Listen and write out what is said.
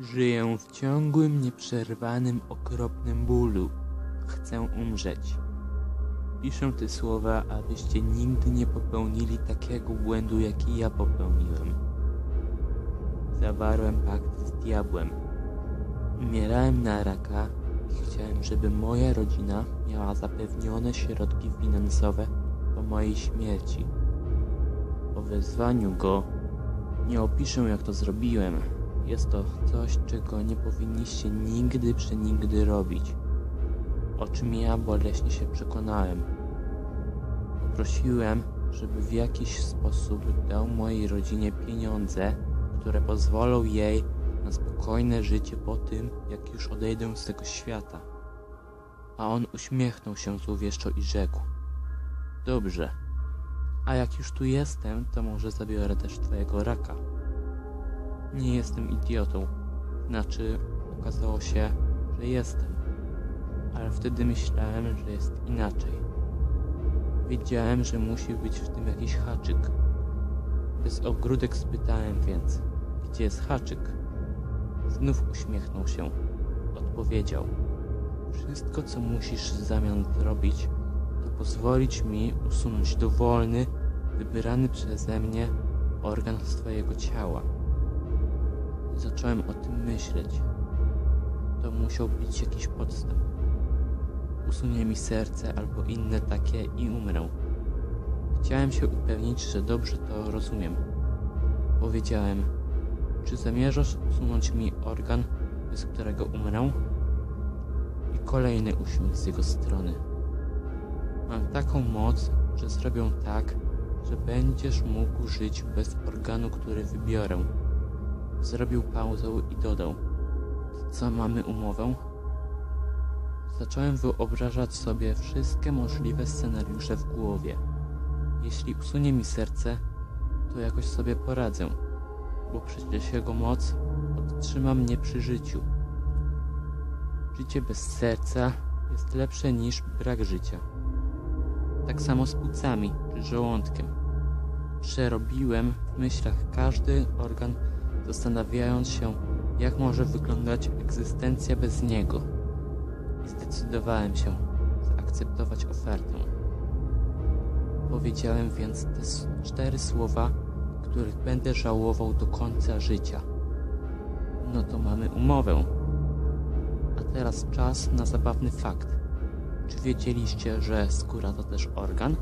Żyję w ciągłym, nieprzerwanym, okropnym bólu. Chcę umrzeć. Piszę te słowa, abyście nigdy nie popełnili takiego błędu, jaki ja popełniłem. Zawarłem pakt z diabłem. Umierałem na raka i chciałem, żeby moja rodzina miała zapewnione środki finansowe po mojej śmierci. Po wezwaniu go nie opiszę, jak to zrobiłem. Jest to coś, czego nie powinniście nigdy przenigdy robić. O czym ja boleśnie się przekonałem. Poprosiłem, żeby w jakiś sposób dał mojej rodzinie pieniądze, które pozwolą jej na spokojne życie po tym, jak już odejdę z tego świata. A on uśmiechnął się złowieszczo i rzekł: Dobrze, a jak już tu jestem, to może zabiorę też twojego raka. Nie jestem idiotą. Znaczy, okazało się, że jestem. Ale wtedy myślałem, że jest inaczej. Wiedziałem, że musi być w tym jakiś haczyk. Bez ogródek spytałem więc, gdzie jest haczyk? Znów uśmiechnął się. Odpowiedział. Wszystko, co musisz w zamian zrobić, to pozwolić mi usunąć dowolny, wybrany przeze mnie organ z twojego ciała. Zacząłem o tym myśleć. To musiał być jakiś podstęp. Usunie mi serce albo inne takie i umrę. Chciałem się upewnić, że dobrze to rozumiem. Powiedziałem, czy zamierzasz usunąć mi organ, bez którego umrę? I kolejny uśmiech z jego strony. Mam taką moc, że zrobię tak, że będziesz mógł żyć bez organu, który wybiorę. Zrobił pauzę i dodał: co mamy umowę? Zacząłem wyobrażać sobie wszystkie możliwe scenariusze w głowie. Jeśli usunie mi serce, to jakoś sobie poradzę, bo przecież jego moc podtrzyma mnie przy życiu. Życie bez serca jest lepsze niż brak życia. Tak samo z płucami czy żołądkiem. Przerobiłem w myślach każdy organ, zastanawiając się, jak może wyglądać egzystencja bez niego. Zdecydowałem się zaakceptować ofertę. Powiedziałem więc te cztery słowa, których będę żałował do końca życia. No to mamy umowę. A teraz czas na zabawny fakt. Czy wiedzieliście, że skóra to też organ?